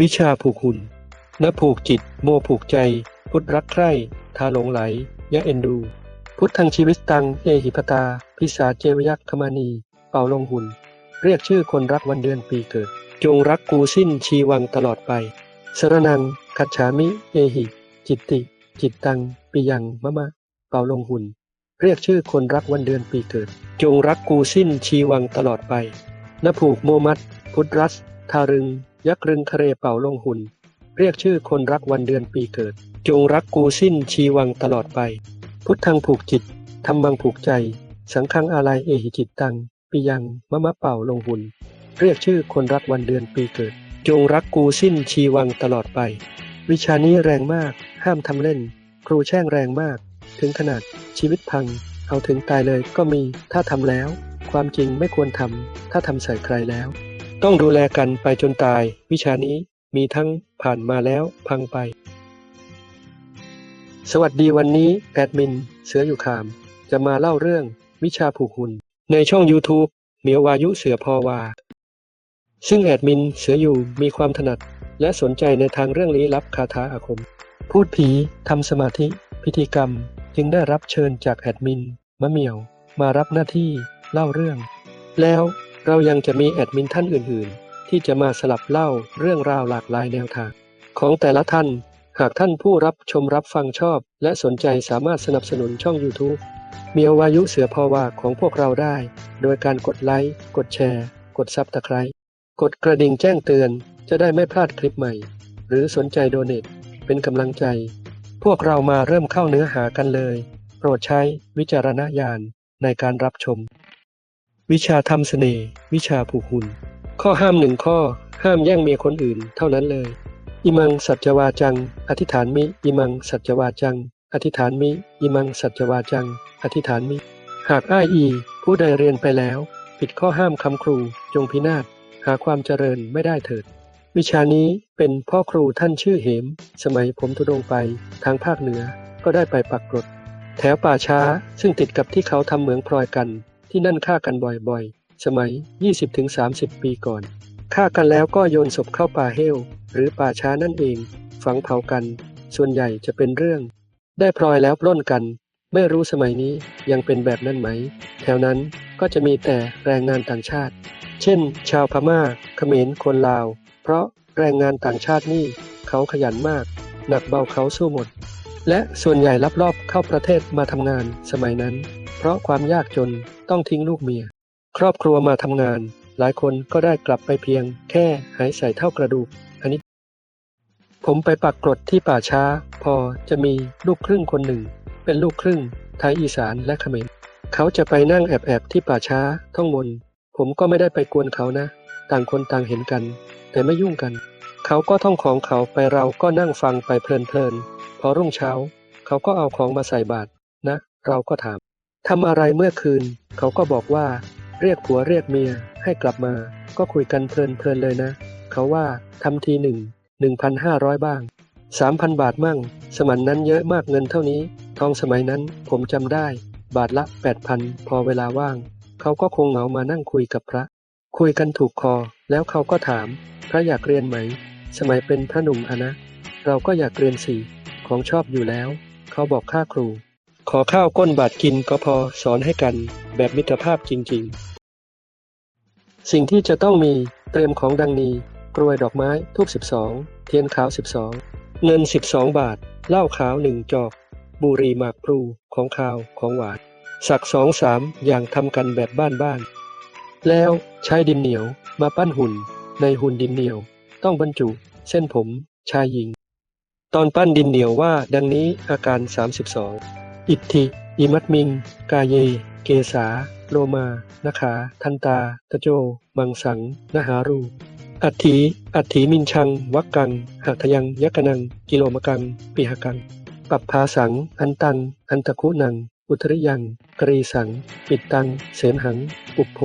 วิชาผูกหุ่นนผูกจิต โมผูกใจ พุทธรักใคร่ทาหลงไหล ยะเอ็นดู พุทธังชีวิตตัง เอหิปตา พิสาเจวยักขมานี เป่าลงหุ่น เรียกชื่อคนรักวันเดือนปีเกิด จงรักกูสิ้นชีวังตลอดไป สรนังคัจฉามิ เอหิ จิตติ จิตตัง ปิยังมะมะ เป่าลงหุ่น เรียกชื่อคนรักวันเดือนปีเกิด จงรักกูสิ้นชีวังตลอดไปนผูกโมมัด พุทธรัสทารึง ยักรึงคเรเป่าลงหุ่น เรียกชื่อคนรักวันเดือนปีเกิด จงรักกูสิ้นชีวังตลอดไป พุทธังผูกจิตธรรมังผูกใจ สังฆังอาลัยเอหิจิตตังปิยังมะมะเป่าลงหุ่น เรียกชื่อคนรักวันเดือนปีเกิด จงรักกูสิ้นชีวังตลอดไป วิชานี้แรงมาก ห้ามทำเล่น ครูแช่งแรงมาก ถึงขนาดชีวิตพัง เอาถึงตายเลยก็มีถ้าทำแล้ว ความจริงไม่ควรทำถ้าทำใส่ใครแล้ว ต้องดูแลกันไปจนตาย วิชานี้มีทั้งผ่านมาแล้วพังไป สวัสดีวันนี้แอดมิน เสืออยู่ขาม จะมาเล่าเรื่องวิชาผูกหุ่น ในช่อง YouTube เมียววายุเสือพอวา ซึ่งแอดมินเสืออยู่มีความถนัด และสนใจในทางเรื่องลี้ลับคาถาอาคม พูดผีทำสมาธิ พิธีกรรม จึงได้รับเชิญจากแอดมินมะเมียว มารับหน้าที่เล่าเรื่อง แล้ว เรายังจะมีแอดมินท่านอื่นๆ ที่จะมาสลับเล่าเรื่องราวหลากหลายแนวทาง ของแต่ละท่าน หากท่านผู้รับชมรับฟังชอบ และสนใจสามารถสนับสนุนช่อง YouTube เมียวายุเสือพอวาของพวกเราได้ โดยการกดไลค์ กดแชร์ กดซับตะไคร้กดกระดิ่งแจ้งเตือนจะได้ไม่พลาดคลิปใหม่ หรือสนใจโดเนทเป็นกำลังใจ พวกเรามาเริ่มเข้าเนื้อหากันเลย โปรดใช้วิจารณญาณในการรับชม วิชาทำเสน่ห์วิชาผูกหุ่น ข้อห้ามหนึ่งข้อ ห้ามแย่งเมียคนอื่น เท่านั้นเลย อิมังสัจวาจัง อธิษฐานมิ อิมังสัจวาจัง อธิษฐานมิ อิมังสัจวาจัง อธิษฐานมิ หากอ้ายอี ผู้ใดเรียนไปแล้ว ผิดข้อห้ามคำครู จงพินาศหาความเจริญไม่ได้เถิด วิชานี้เป็นพ่อครูท่านชื่อเหม สมัยผมทุดงไปทางภาคเหนือก็ได้ไปปักกรดแถวป่าช้าซึ่งติดกับที่เขาทำเหมืองพลอยกัน ที่นั่นฆ่ากันบ่อยๆ สมัย 20-30 ปีก่อน ฆ่ากันแล้วก็โยนศพเข้าป่าเฮลหรือป่าช้านั่นเอง ฝังเผากัน ส่วนใหญ่จะเป็นเรื่อง ได้พลอยแล้วปล้นกัน ไม่รู้สมัยนี้ยังเป็นแบบนั้นไหม แถวนั้นก็จะมีแต่แรงงานต่างชาติ เช่น ชาวพม่า เขมร คนลาว เพราะแรงงานต่างชาตินี่เขาขยันมาก หนักเบาเขาสู้หมด และส่วนใหญ่ลับลอบเข้าประเทศมาทำงานสมัยนั้น เพราะความยากจนต้องทิ้งลูกเมีย ครอบครัวมาทำงาน หลายคนก็ได้กลับไปเพียง แค่หายใส่เท่ากระดูกอันนี้ ผมไปปักกรดที่ป่าช้า พอจะมีลูกครึ่งคนหนึ่ง เป็นลูกครึ่งไทยอีสานและเขมรเขาจะไปนั่งแอบๆที่ป่าช้าท่องมนผมก็ไม่ได้ไปกวนเขานะ ต่างคนต่างเห็นกัน แต่ไม่ยุ่งกัน เขาก็ท่องของเขาไปเราก็นั่งฟังไปเพลินๆพอรุ่งเช้า เขาก็เอาของมาใส่บาตรนะ เราก็ถาม ทำอะไรเมื่อคืน เขาก็บอกว่า เรียกผัวเรียกเมีย ให้กลับมา ก็คุยกันเพลินๆเลยนะ เขาว่าทำทีหนึ่งหนึ่งพันห้าร้อยบ้างสามพันบาทมั่ง สมัยนั้นเยอะมากเงินเท่านี้ ทองสมัยนั้นผมจำได้ บาทละแปดพันพอเวลาว่าง เขาก็คงเหงามานั่งคุยกับพระ คุยกันถูกคอ แล้วเขาก็ถาม พระอยากเรียนไหม สมัยเป็นพระหนุ่มอะนะ เราก็อยากเรียนสี่ของชอบอยู่แล้ว เขาบอกค่าครู ขอข้าวก้นบาทกินก็พอสอนให้กันแบบมิตรภาพจริง ๆ สิ่งที่จะต้องมีเตรียมของดังนี้ กรวยดอกไม้ทูบ12 เทียนขาว 12 เงิน 12 บาท เหล้าขาวหนึ่งจอก บุรีหมากพลูของขาวของหวาน สักสองสามอย่างทำกันแบบบ้านๆ แล้วใช้ดินเหนียวมาปั้นหุ่น ในหุ่นดินเหนียว ต้องบรรจุ เส้นผมชายหญิง ตอนปั้นดินเหนียวว่าดังนี้อาการ 32 อิทธิ อิมัตมิง กาเย เกษาโลมานาขา ทันตา ตะโจ มังสังนหารู อัฏฐีอัฏฐีมินชัง วักกัง หัตยังยักกนัง กิโลมกัง ปิหกัง ปัปภาสัง อันตัง อันตะคุนัง อุทริยังกรีสัง ปิดตัง เสนหังอุปโภ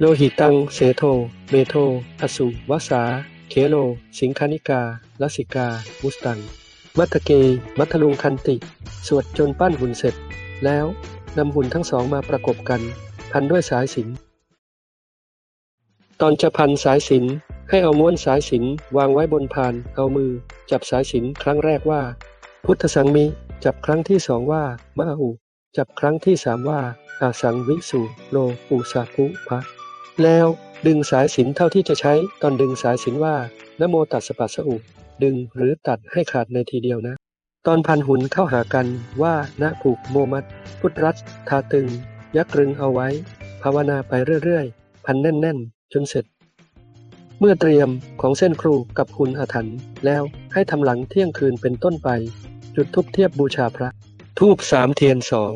โลหิตัง เสโท เมโท อสุวสา เคโล สิงคานิกาลสิกา มุสตัง มัตเกมัทลุงคันติ สวดจนปั้นหุ่นเสร็จ แล้วนำหุ่นทั้งสองมาประกบกัน พันด้วยสายสินตอนจะพันสายสินให้เอาม้วนสายสินวางไว้บนพาน เอามือ จับสายสินครั้งแรกว่า พุทธสังมิ จับครั้งที่สองว่า มะอุจับครั้งที่สามว่า อาสังวิสุโลปุสาภุพะแล้วดึงสายสินเท่าที่จะใช้ตอนดึงสายสินว่านโมตัสสะปัสสะอุ ดึงหรือตัดให้ขาดในทีเดียวนะ ตอนพันหุ่นเข้าหากันว่านะผูกโมมัด พุทธรัตทาตึง ยักรึงเอาไว้ ภาวนาไปเรื่อยๆ พันแน่นๆ จนเสร็จ เมื่อเตรียมของเส้นครูกับหุ่นอาถรรพ์แล้วให้ทำหลังเที่ยงคืนเป็นต้นไป จุดทุบเทียบบูชาพระ ทูบสามเทียนสอง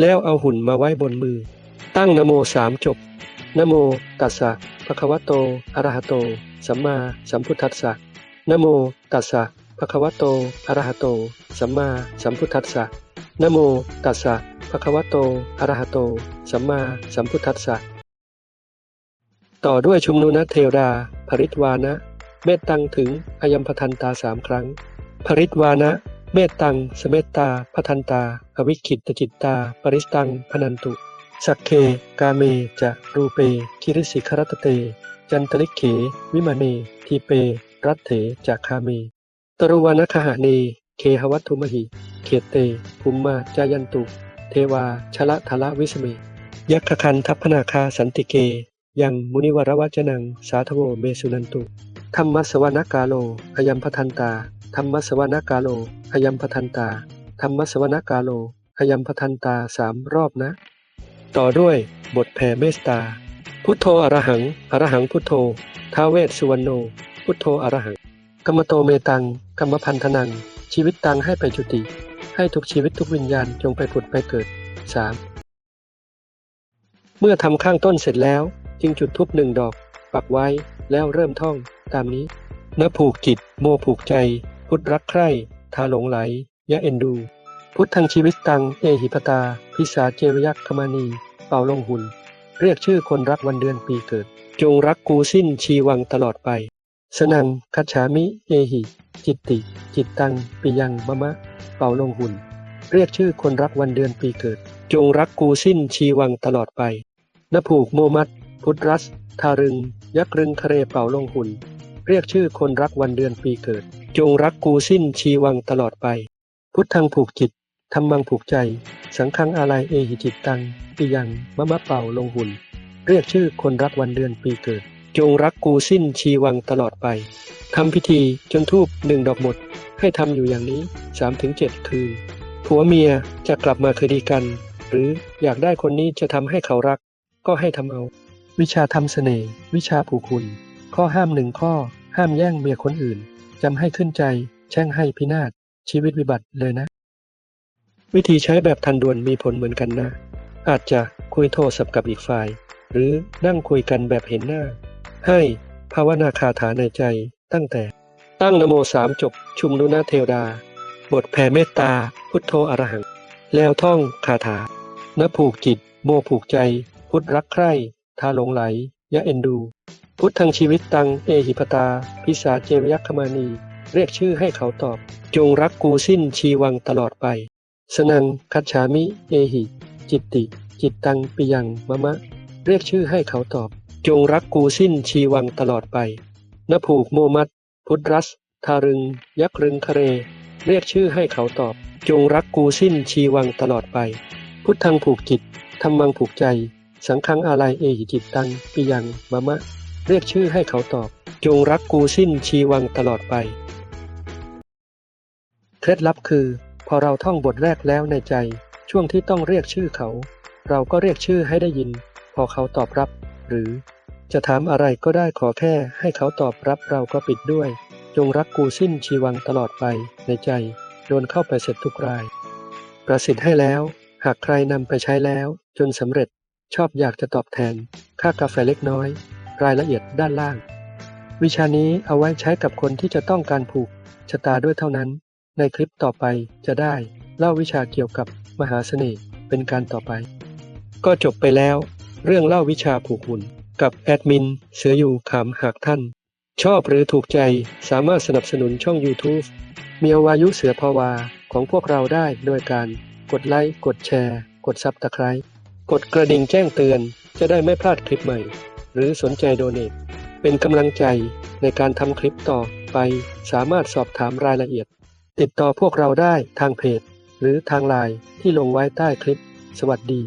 แล้วเอาหุ่นมาไว้บนมือ ตั้งนโมสามจบนโมตัสสะภะคะวะโตอะระหะโต สัมมาสัมพุทธัสสะ นโมตัสสะภะคะวะโต อะระหะโต สัมมาสัมพุทธัสสะนโมตัสสะภะคะวะโต อะระหะโต สัมมาสัมพุทธัสสะ ต่อด้วยชุมนุนเทวดา ภริตวานะ เมตตังถึงอยัมพทันตาสามครั้ง ภริตวานะ เมตตัง สเมตตาพทันตา อวิคิตตจิตตา ปริสตัง พนันตุ สักเค กาเม จะ รูเป คิริสิครัตเต จันตลิกเข วิมาเนทีเป รัตเถจากคาเม ตรุวานคหาเน เคหวัตุมหิ เขตเตภูมมาจายันตุ เทวาชละทละวิสเม ยักขคันทัพนาคาสันติเก ยังมุนิวรวัจนัง สาธโวเมสุนันตุ ธรรมสวนกาโลอยัมพทันตา ธรรมสวนกาโลอยัมพทันตา ธรรมสวนกาโลอยัมพทันตาสามรอบนะ ต่อด้วยบทแผ่เมตตา พุทโธอรหัง อรหังพุทโธท้าเวสสุวรรณโน พุทโธอรหังกรรมโตเมตังกรรมพันธนัง ชีวิตตังให้ไปจุติ ให้ทุกชีวิตทุกวิญญาณจงไปผุดไปเกิด 3. เมื่อทำข้างต้นเสร็จแล้ว จึงจุดทุบหนึ่งดอก ปักไว้แล้วเริ่มท่องตามนี้นผูกจิต โมผูกใจ พุทธรักใคร่ทาหลงไหล ยะเอ็นดู พุทธังชีวิตตัง เอหิปตา พิสาเจวยักขมานี เป่าลงหุ่น เรียกชื่อคนรักวันเดือนปีเกิด จงรักกูสิ้นชีวังตลอดไป สนังคัจฉามิเอหิ จิตติ จิตตัง ปิยังมะมะ เป่าลงหุ่น เรียกชื่อคนรักวันเดือนปีเกิด จงรักกูสิ้นชีวังตลอดไปนผูกโมมัด พุทธรัส ทารึง ยักรึงคเรเป่าลงหุ่น เรียกชื่อคนรักวันเดือนปีเกิด จงรักกูสิ้นชีวังตลอดไป พุทธังผูกจิตธรรมังผูกใจ สังฆังอาลัยเอหิจิตตังปิยังมะมะเป่าลงหุ่น เรียกชื่อคนรักวันเดือนปีเกิด จงรักกูสิ้นชีวังตลอดไปทำพิธีจนทูบหนึ่งดอกหมด ให้ทำอยู่อย่างนี้ 3-7ถึงคืน ผัวเมียจะกลับมาคืนดีกัน หรืออยากได้คนนี้จะทำให้เขารัก ก็ให้ทำเอา วิชาทำเสน่ห์วิชาผูกคุณ ข้อห้ามหนึ่งข้อ ห้ามแย่งเมียคนอื่นจำให้ขึ้นใจ แช่งให้พินาศชีวิตวิบัติเลยนะ วิธีใช้แบบทันด่วนมีผลเหมือนกันนะ อาจจะคุยโทรศัพท์กับอีกฝ่าย หรือนั่งคุยกันแบบเห็นหน้า ให้ภาวนาคาถาในใจตั้งแต่ตั้งนโมสามจบชุมนุนาเทวดา บทแผ่เมตตา พุทโธอรหัง แล้วท่องคาถานผูกจิต โมผูกใจ พุทธรักใคร่ทาหลงไหล ยะเอ็นดู พุทธังชีวิตตัง เอหิปตา พิสาเจวยักขมานี เรียกชื่อให้เขาตอบ จงรักกูสิ้นชีวังตลอดไป สนังคัจฉามิ เอหิ จิตติ จิตตังปิยังมะมะ เรียกชื่อให้เขาตอบ จงรักกูสิ้นชีวังตลอดไปนผูกโมมัด พุทธรัส ทารึง ยักรึงคเร เรียกชื่อให้เขาตอบ จงรักกูสิ้นชีวังตลอดไป พุทธังผูกจิตธรรมังผูกใจ สังฆังอาลัยเอหิจิตตังปิยังมะมะ เรียกชื่อให้เขาตอบ จงรักกูสิ้นชีวังตลอดไป เคล็ดลับคือ พอเราท่องบทแรกแล้วในใจ ช่วงที่ต้องเรียกชื่อเขา เราก็เรียกชื่อให้ได้ยิน พอเขาตอบรับ หรือ จะถามอะไรก็ได้ขอแค่ให้เขาตอบรับเราก็ปิดด้วย จงรักกูสิ้นชีวังตลอดไปในใจ โดนเข้าไปเสร็จทุกราย ประสิทธิ์ให้แล้ว หากใครนำไปใช้แล้ว จนสำเร็จชอบอยากจะตอบแทน ค่ากาแฟเล็กน้อย รายละเอียดด้านล่าง วิชานี้เอาไว้ใช้กับคนที่จะต้องการผูกชะตาด้วยเท่านั้น ในคลิปต่อไปจะได้เล่าวิชาเกี่ยวกับมหาเสน่ห์เป็นการต่อไป ก็จบไปแล้ว เรื่องเล่าวิชาผูกหุ่นกับแอดมิน เสืออยู่ขำหากท่าน ชอบหรือถูกใจสามารถสนับสนุนช่อง YouTube เมียววายุเสือพาวาของพวกเราได้โดยการกดไลค์ กดแชร์ กดซับตะไคร้กดกระดิ่งแจ้งเตือนจะได้ไม่พลาดคลิปใหม่ หรือสนใจโดเนทเป็นกำลังใจในการทำคลิปต่อไป สามารถสอบถามรายละเอียด ติดต่อพวกเราได้ทางเพจ หรือทางไลน์ที่ลงไว้ใต้คลิป สวัสดี